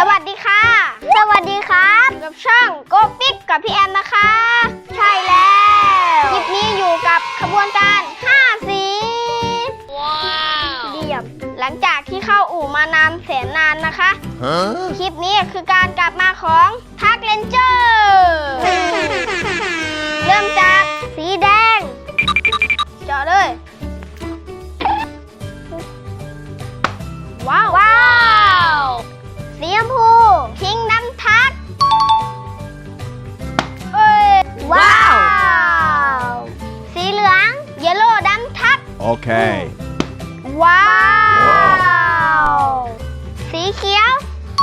สวัสดีค่ะ สวัสดีครับกับช่องโกปิ๊กกับพี่แอมนะคะ ใช่แล้วคลิปนี้อยู่กับขบวนการ 5 สีว้าวเดียมหลังจากที่เข้าอู่มานานแสนนานนะคะ คลิปนี้คือการกลับมาของทักเลนเจอร์ Okay. ว้าว สีเขียว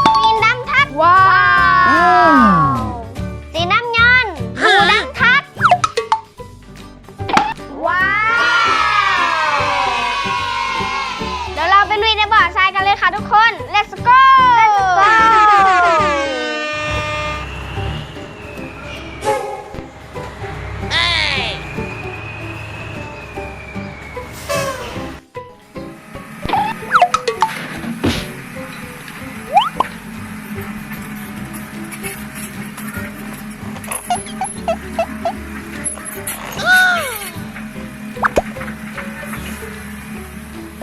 มีนดำทัดว้าวสี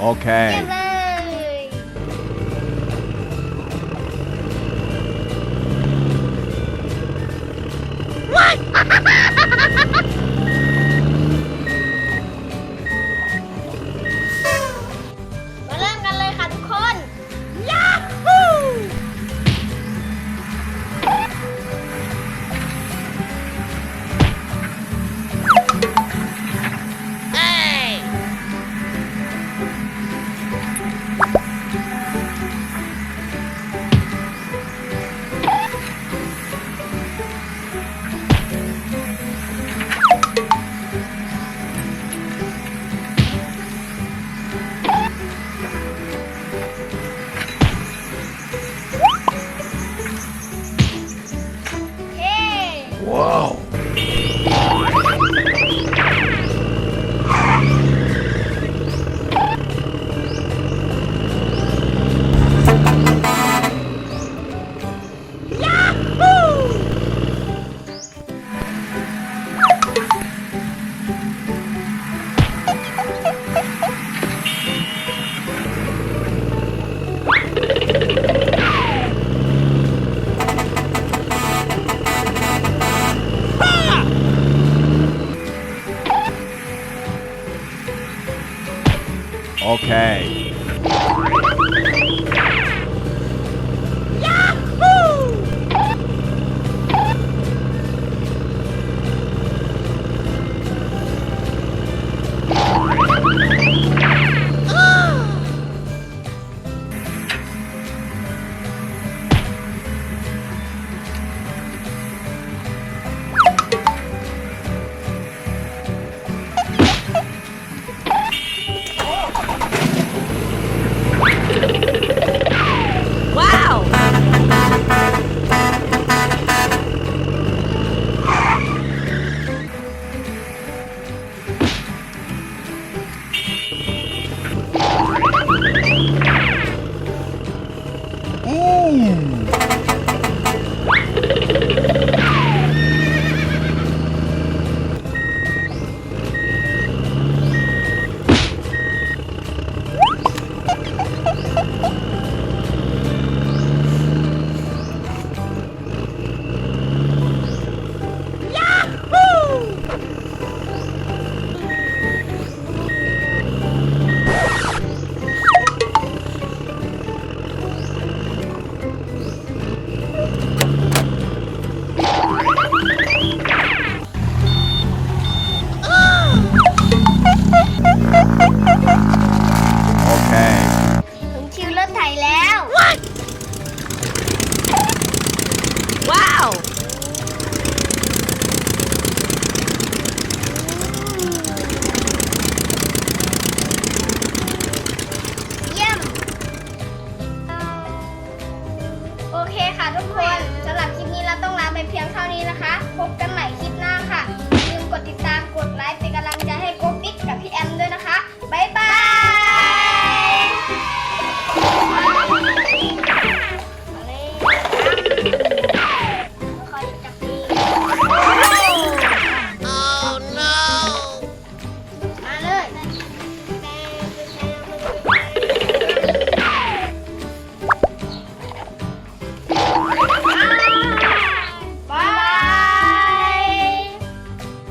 Okay. Okay. เพียงเท่านี้นะคะ พบกัน